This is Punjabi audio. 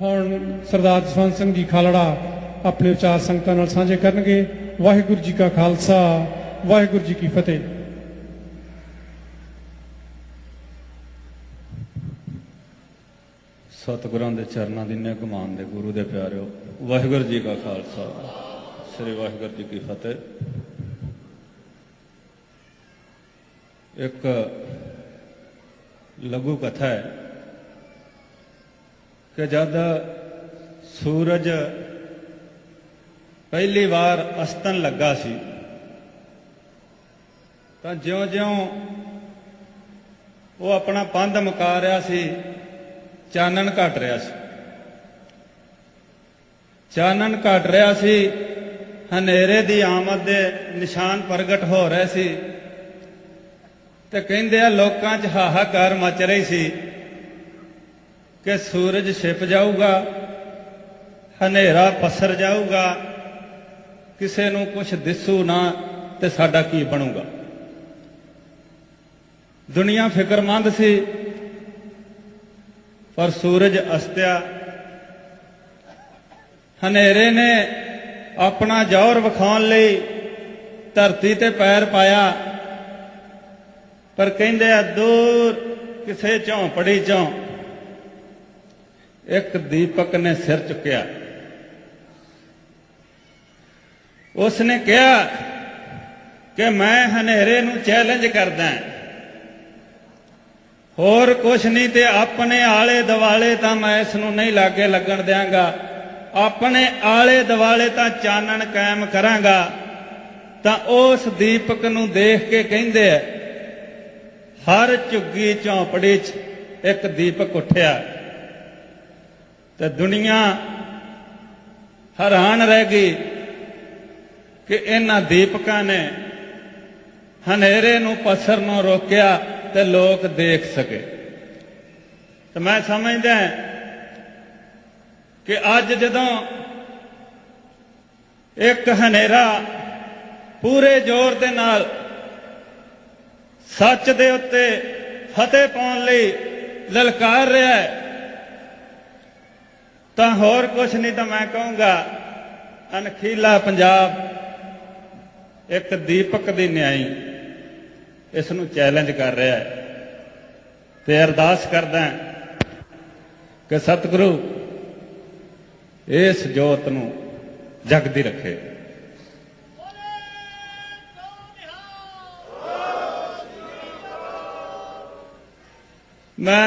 ਹੁਣ ਸਰਦਾਰ ਜਸਵੰਤ ਸਿੰਘ ਜੀ ਖਾਲੜਾ ਆਪਣੇ ਵਿਚਾਰ ਸੰਗਤਾਂ ਨਾਲ ਸਾਂਝੇ ਕਰਨਗੇ। ਵਾਹਿਗੁਰੂ ਜੀ ਕਾ ਖਾਲਸਾ, ਵਾਹਿਗੁਰੂ ਜੀ ਕੀ ਫਤਿਹ। ਸਤਿਗੁਰਾਂ ਦੇ ਚਰਨਾਂ ਦੀ ਨਿਗਮਾਨ ਦੇ ਗੁਰੂ ਦੇ ਪਿਆਰਿਓ, ਵਾਹਿਗੁਰੂ ਜੀ ਕਾ ਖਾਲਸਾ, ਸ੍ਰੀ ਵਾਹਿਗੁਰੂ ਜੀ ਕੀ ਫਤਿਹ। ਇੱਕ ਲਘੂ ਕਥਾ ਹੈ ਕਿ ਜਦ ਸੂਰਜ ਪਹਿਲੀ ਵਾਰ ਅਸਤਨ ਲੱਗਾ ਸੀ, ਤਾਂ ਜਿਉਂ-ਜਿਉਂ ਉਹ ਆਪਣਾ ਪੰਧ ਮੁਕਾ ਰਿਹਾ ਸੀ, ਚਾਨਣ ਘਟ ਰਿਹਾ ਸੀ। ਚਾਨਣ ਘਟ ਰਿਹਾ ਸੀ, ਹਨੇਰੇ ਦੀ ਆਮਦ ਦੇ ਨਿਸ਼ਾਨ ਪ੍ਰਗਟ ਹੋ ਰਹੇ ਸੀ ਤੇ ਕਹਿੰਦੇ ਆ, ਲੋਕਾਂ 'ਚ ਹਾਹਾਕਾਰ ਮਚ ਰਹੀ ਸੀ। ਕਿ ਸੂਰਜ ਛਿਪ ਜਾਊਗਾ, ਹਨੇਰਾ ਪਸਰ ਜਾਊਗਾ, ਕਿਸੇ ਨੂੰ ਕੁਝ ਦਿਸੂ ਨਾ ਤੇ ਸਾਡਾ ਕੀ ਬਣੂਗਾ? ਦੁਨੀਆ ਫਿਕਰਮੰਦ ਸੀ, ਪਰ ਸੂਰਜ ਅਸਤਿਆ। ਹਨੇਰੇ ਨੇ ਆਪਣਾ ਜ਼ੋਰ ਵਿਖਾਉਣ ਲਈ ਧਰਤੀ ਤੇ ਪੈਰ ਪਾਇਆ, ਪਰ ਕਹਿੰਦੇ ਆ, ਦੂਰ ਕਿਸੇ ਝੌਂਪੜੀ ਚੋਂ ਇੱਕ ਦੀਪਕ ਨੇ ਸਿਰ ਚੁੱਕਿਆ। ਉਸ ਨੇ ਕਿਹਾ ਕਿ ਮੈਂ ਹਨੇਰੇ ਨੂੰ ਚੈਲੰਜ ਕਰਦਾ ਹੋਰ ਕੁਛ ਨਹੀਂ ਤੇ ਆਪਣੇ ਆਲੇ ਦਿਵਾਲੇ ਤਾਂ ਮੈਂ ਇਸ ਨੂੰ ਨਹੀਂ ਲਾਗੇ ਲੱਗਣ ਦਿਆਂਗਾ। ਆਪਣੇ ਆਲੇ ਦਿਵਾਲੇ ਤਾਂ ਚਾਨਣ ਕਾਇਮ ਕਰਾਂਗਾ। ਤਾਂ ਉਸ ਦੀਪਕ ਨੂੰ ਦੇਖ ਕੇ ਕਹਿੰਦੇ ਆ, ਹਰ ਝੁੱਗੀ ਝੌਂਪੜੀ 'ਚ ਇੱਕ ਦੀਪਕ ਉੱਠਿਆ। ਤੇ ਦੁਨੀਆ ਹੈਰਾਨ ਰਹਿ ਗਈ ਕਿ ਇਹਨਾਂ ਦੀਪਕਾਂ ਨੇ ਹਨੇਰੇ ਨੂੰ ਪਸਰਨੋਂ ਰੋਕਿਆ ਤੇ ਲੋਕ ਦੇਖ ਸਕੇ। ਤੇ ਮੈਂ ਸਮਝਦਾ ਕਿ ਅੱਜ ਜਦੋਂ ਇੱਕ ਹਨੇਰਾ ਪੂਰੇ ਜ਼ੋਰ ਦੇ ਨਾਲ ਸੱਚ ਦੇ ਉੱਤੇ ਫਤਿਹ ਪਾਉਣ ਲਈ ਲਲਕਾਰ ਰਿਹਾ ਹੈ ਤਾਂ ਹੋਰ ਕੁਝ ਨਹੀਂ ਤਾਂ ਮੈਂ ਕਹੂੰਗਾ ਅਨਖੀਲਾ ਪੰਜਾਬ, ਇੱਕ ਦੀਪਕ ਦੀ ਨਿਆਈ ਇਸ ਨੂੰ ਚੈਲੰਜ ਕਰ ਰਿਹਾ ਹੈ ਤੇ ਅਰਦਾਸ ਕਰਦਾ ਕਿ ਸਤਿਗੁਰੂ ਇਸ ਜੋਤ ਨੂੰ ਜਗਦੀ ਰੱਖੇ। ਮੈਂ